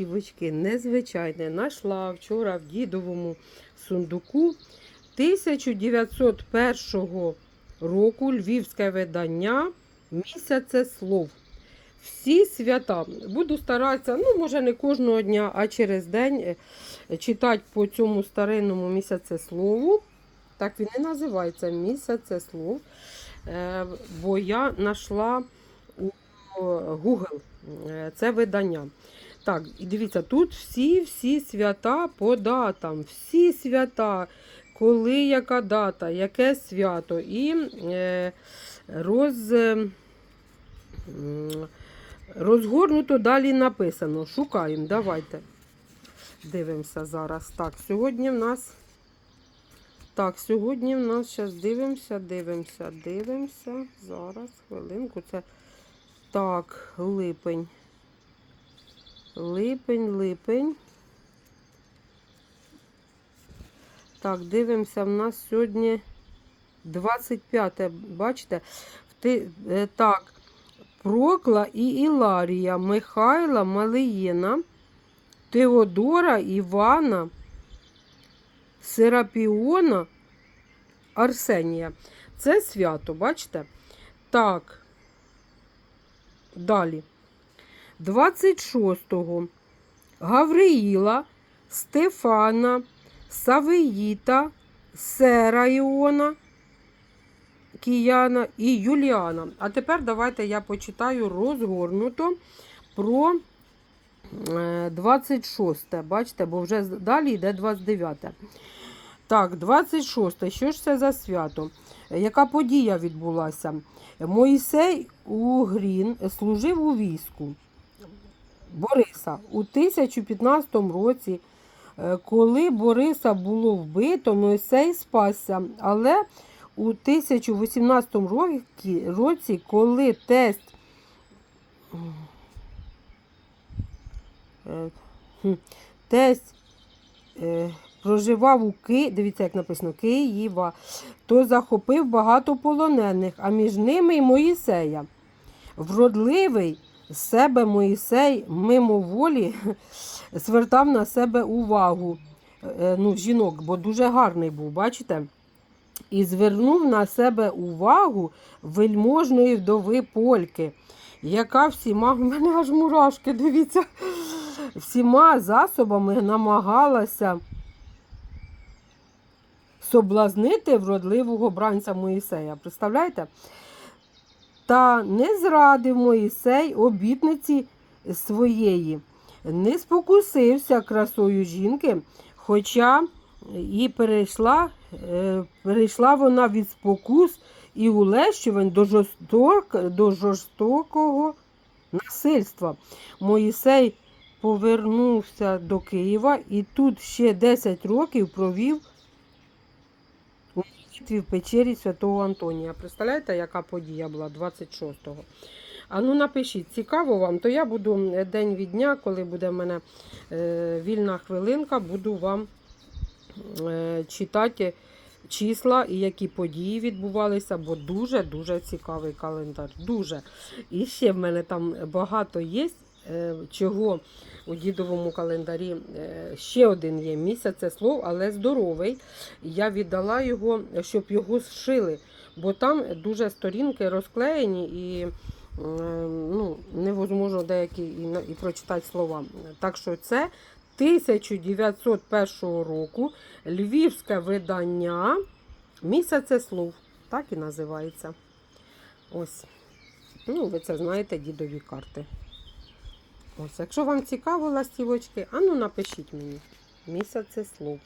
ластівочки незвичайне. Нашла вчора в дідовому сундуку 1901 року львівське видання Місяце слов. Всі свята. Буду старатися, ну, може, не кожного дня, а через день е, читати по цьому старинному місяце слову. Так він і називається місяце слов. Е, Бо я знайшла у Google е, це видання. Так, і дивіться, тут всі-всі свята по датам, всі свята, коли яка дата, яке свято. І е, роз, е, розгорнуто далі написано. Шукаємо, давайте. Дивимося зараз. Так, сьогодні в нас. Так, сьогодні в нас зараз дивимося, дивимося, дивимося. Зараз, хвилинку. Це так, липень. Липень, липень. Так, дивимося, в нас сьогодні 25, бачите? Е, Так, Прокла і Іларія, Михайла, Малиїна, Теодора, Івана, Серапіона, Арсенія. Це свято, бачите? Так. Далі. 26-го Гавриїла, Стефана, Савиїта, Сера Іона, Кияна і Юліана. А тепер давайте я почитаю розгорнуто про е, 26. Бачите, бо вже далі йде 29. Так, 26. Що ж це за свято? Яка подія відбулася? Моїсей Угрін служив у війську Бориса у 1015 році. е, Коли Бориса було вбито, Мойсей спасся. Але у 1018 році, році коли тесть е, тесть е, проживав у Ки... дивіться, як написано, Києва, то захопив багато полонених, а між ними й Моїсея. Вродливий з себе Моїсей мимоволі звертав на себе увагу е, ну, жінок, бо дуже гарний був, бачите? І звернув на себе увагу вельможної вдови Польки, яка всіма, у мене аж мурашки, дивіться, всіма засобами намагалася соблазнити вродливого бранця Моїсея. Представляєте? Та не зрадив Моїсей обітниці своєї, не спокусився красою жінки, хоча і перейшла, е, перейшла вона від спокус і улещувань до, жорсток, до жорстокого насильства. Моїсей повернувся до Києва і тут ще 10 років провів в печері Святого Антонія. Представляєте, яка подія була 26-го? А ну напишіть, цікаво вам, то я буду е, день від дня, коли буде в мене е, вільна хвилинка, буду вам е, читати числа і які події відбувалися, бо дуже-дуже цікавий календар. Дуже. І ще в мене там багато є. Е, Чого у дідовому календарі е, ще один є місяць слов, але здоровий. Я віддала його, щоб його зшили, бо там дуже сторінки розклеєні і е, ну, невозможно деякі і, і прочитати слова. Так що це 1901 року львівське видання Місяце слов. Так і називається. Ось. Ну, ви це знаєте, дідові карти. Ось, якщо вам цікаво, ластівочки, а ну напишіть мені. Місяце слов.